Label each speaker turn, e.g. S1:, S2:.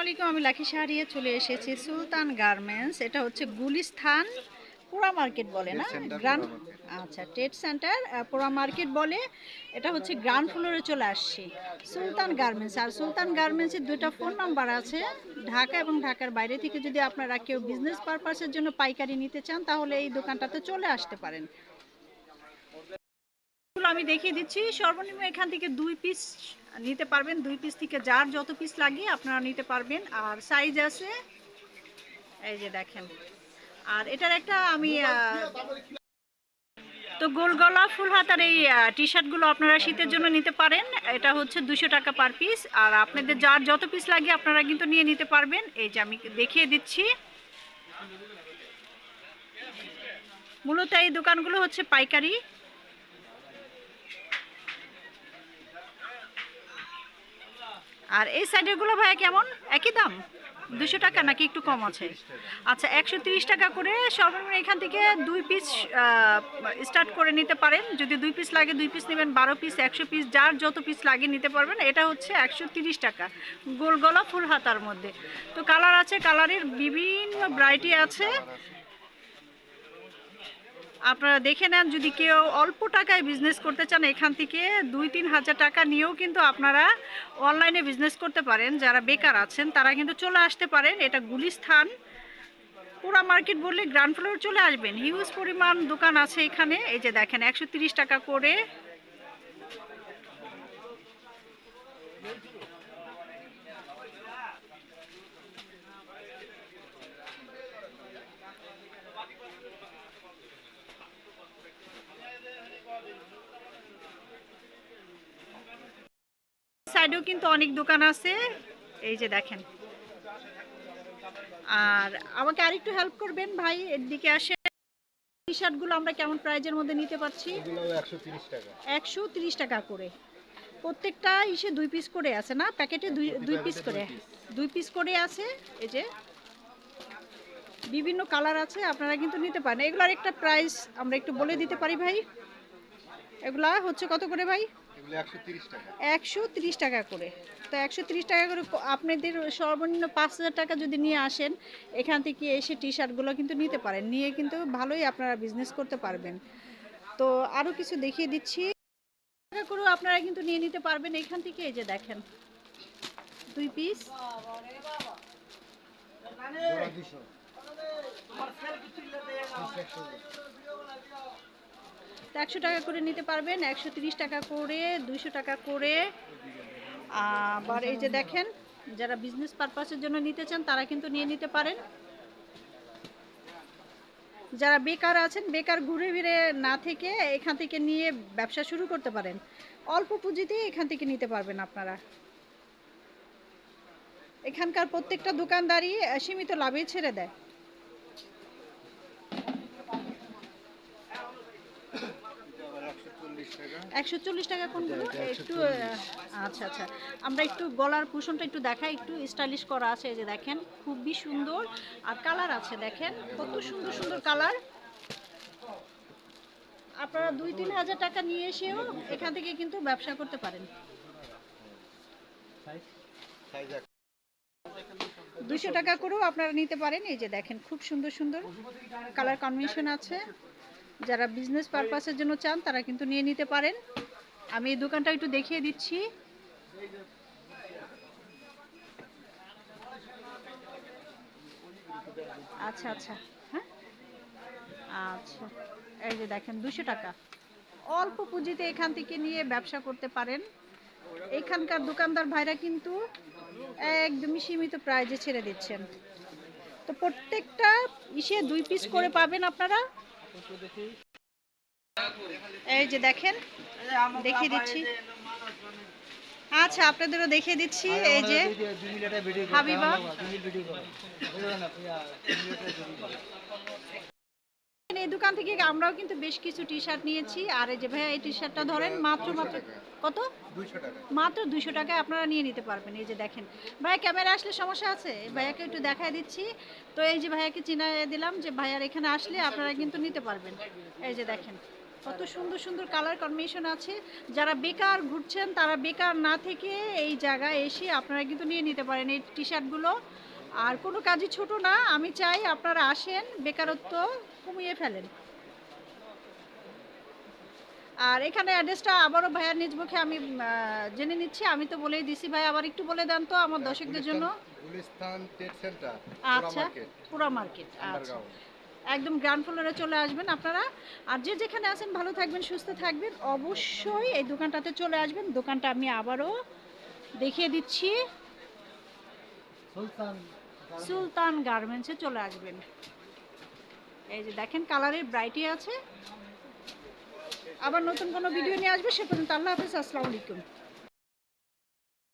S1: আলাইকুম আমি লাখি শাহরিয়া চলে এসেছি সুলতান গার্মেন্টস। এটা হচ্ছে গুলিস্থান পোড়া মার্কেট বলে না? গ্রান্ড আচ্ছা ট্রেড সেন্টার পোড়া মার্কেট বলে। এটা হচ্ছে গ্রাউন্ড ফ্লোরে চলে আসছি। সুলতান গার্মেন্টস আর সুলতান গার্মেন্টসের দুইটা ফোন নাম্বার আছে। ঢাকা এবং ঢাকার বাইরে থেকে যদি আপনারা কেউ বিজনেস পারপাসের জন্য পাইকারি নিতে চান তাহলে এই দোকানটাতে চলে আসতে পারেন। আমি দেখিয়ে দিচ্ছি। সর্বনিম্ন এখান থেকে দুই পিস নিতে পারবেন। দুই পিস থেকে যার যত পিস লাগে আপনারা নিতে পারবেন। আর সাইজ আছে, এই যে দেখেন। আর এটার একটা আমি তো গোল গলা, ফুল হাতার এই টি শার্টগুলো আপনারা শীতের জন্য নিতে পারেন। এটা হচ্ছে দুশো টাকা পার পিস আর আপনাদের যার যত পিস লাগে আপনারা কিন্তু নিয়ে নিতে পারবেন। এই যে আমি দেখিয়ে দিচ্ছি। মূলত এই দোকানগুলো হচ্ছে পাইকারি। আর এই সাইডেরগুলো ভাইয়া কেমন? একই দাম? দুশো টাকা নাকি একটু কম আছে? আচ্ছা একশো তিরিশ টাকা করে সর্বনিম্ন এখান থেকে দুই পিস স্টার্ট করে নিতে পারেন। যদি দুই পিস লাগে, দুই পিস নেবেন। বারো পিস একশো পিস যার যত পিস লাগে নিতে পারবেন। এটা হচ্ছে একশো তিরিশ টাকা। গোল গলা ফুল হাতার মধ্যে। তো কালার আছে কালারের বিভিন্ন ভ্যারাইটি আছে। আপনারা দেখে নেন, যদি কেউ অল্প টাকায় বিজনেস করতে চান এখান থেকে, দুই তিন হাজার টাকা নিয়েও কিন্তু আপনারা অনলাইনে বিজনেস করতে পারেন। যারা বেকার আছেন, তারা কিন্তু চলে আসতে পারেন। এটা গুলিস্থান। পুরা মার্কেট বললে গ্রাউন্ড ফ্লোর চলে আসবেন। হিউজ পরিমাণ দোকান আছে এখানে। এই যে দেখেন, একশো টাকা করে সাইডেও কিন্তু অনেক দোকান আছে। এই যে দেখেন। আর আমাকে আরেকটু হেল্প করবেন ভাই এর দিকে আসে টি শার্টগুলো আমরা কেমন প্রাইজের মধ্যে নিতে পারছি?
S2: এগুলো একশো তিরিশ টাকা।
S1: করে। প্রত্যেকটা ইসে দুই পিস করে আছে না? প্যাকেটে দুই দুই পিস করে। দুই পিস করে আছে। এই যে বিভিন্ন কালার আছে আপনারা কিন্তু নিতে পারেন। এগুলার একটা প্রাইস আমরা একটু বলে দিতে পারি ভাই? এগুলা হচ্ছে কত করে ভাই?
S2: একশো তিরিশ টাকা।
S1: করে। তো একশো তিরিশ টাকা করে আপনাদের সর্বনিম্ন পাঁচ হাজার টাকা যদি নিয়ে আসেন এখান থেকে এসে টি শার্টগুলো কিন্তু নিতে পারেন। নিয়ে কিন্তু ভালোই আপনারা বিজনেস করতে পারবেন। তো আরও কিছু দেখিয়ে দিচ্ছি। টাকা করেও আপনারা কিন্তু নিয়ে নিতে পারবেন। এখান থেকে এই যে দেখেন দুই পিস
S2: দুশো
S1: একশো টাকা করে নিতে পারবেন, একশো টাকা করে, দুইশো টাকা করে। আবার এই যে দেখেন, যারা বিজনেস পারপাসের জন্য নিতে চান, তারা কিন্তু নিয়ে নিতে পারেন। যারা বেকার আছেন, বেকার ঘুরে ফিরে না থেকে এখান থেকে নিয়ে ব্যবসা শুরু করতে পারেন। অল্প পুঁজিতে এখান থেকে নিতে পারবেন আপনারা। এখানকার প্রত্যেকটা দোকানদারই সীমিত লাভে ছেড়ে দেয়।
S2: একশো চল্লিশ টাকা
S1: কোনগুলো? একটু আচ্ছা আচ্ছা। আমরা একটু গলার কুশনটা একটু দেখাই একটু স্টাইলিশ করা আছে এই যে দেখেন খুবই সুন্দর। আর কালার আছে দেখেন কত সুন্দর সুন্দর কালার আপনারা দুই তিন হাজার টাকা নিয়ে এসেও এখান থেকে কিন্তু ব্যবসা করতে পারেন। দুশো টাকা করেও আপনারা নিতে পারেন এই যে দেখেন খুব সুন্দর সুন্দর। কালার কম্বিনেশন আছে। যারা বিজনেস পারপাসের জন্য চান, তারা কিন্তু নিয়ে নিতে পারেন। আমি এই দোকানটা একটু দেখিয়ে দিচ্ছি। আচ্ছা আচ্ছা। হ্যাঁ? আচ্ছা। এই যে দেখেন, দুশো টাকা। অল্প পুঁজিতে এখান থেকে নিয়ে ব্যবসা করতে পারেন। এখানকার দোকানদার ভাইরা কিন্তু একদমই সীমিত প্রাইজে ছেড়ে দিচ্ছেন। তো প্রত্যেকটা ইসে দুই পিস করে পাবেন আপনারা। এই যে দেখেন দেখিয়ে দিচ্ছি। আচ্ছা আপনাদেরও দেখিয়ে দিচ্ছি এই যে হাবিবা। এই দোকান থেকে আমরাও কিন্তু বেশ কিছু টি শার্ট নিয়েছি। আর এই যে ভাইয়া এই টি শার্টটা ধরেন মাত্র মাত্র কত? মাত্র দুশো টাকায় আপনারা নিয়ে নিতে পারবেন এই যে দেখেন। ভাইয়া ক্যামেরা আসলে সমস্যা আছে। ভাইয়াকে একটু দেখাই দিচ্ছি। তো এই যে ভাইয়াকে চিনা দিলাম যে ভাইয়ার এখানে আসলে আপনারা কিন্তু নিতে পারবেন। এই যে দেখেন কত সুন্দর সুন্দর কালার কম্বিনেশন আছে। যারা বেকার ঘুরছেন তারা বেকার না থেকে এই জায়গায় এসে আপনারা কিন্তু নিয়ে নিতে পারেন এই টি শার্টগুলো আর কোনো কাজই ছোট না। আমি চাই আপনারা আসেন বেকারত্ব কমিয়ে ফেলেন। আর এখানে অ্যাড্রেসটা আবারও ভাইয়ার নিজ মুখে আমি জেনে নিচ্ছি। আমি তো বলেই দিছি ভাই আবার একটু বলে দেন তো আমার দর্শকদের জন্য। আচ্ছা পুরা মার্কেট আচ্ছা। একদম গ্রাউন্ড ফ্লোরে চলে আসবেন আপনারা। আর যে যেখানে আছেন ভালো থাকবেন সুস্থ থাকবেন। অবশ্যই এই দোকানটাতে চলে আসবেন। দোকানটা আমি আবারও দেখিয়ে দিচ্ছি। সুলতান গার্মেন্টসে চলে আসবেন। এই যে দেখেন কালারের ব্রাইটি আছে। আবার নতুন কোনো ভিডিও নিয়ে আসবে, সে পর্যন্ত আল্লাহ হাফিজ, আসসালামু আলাইকুম।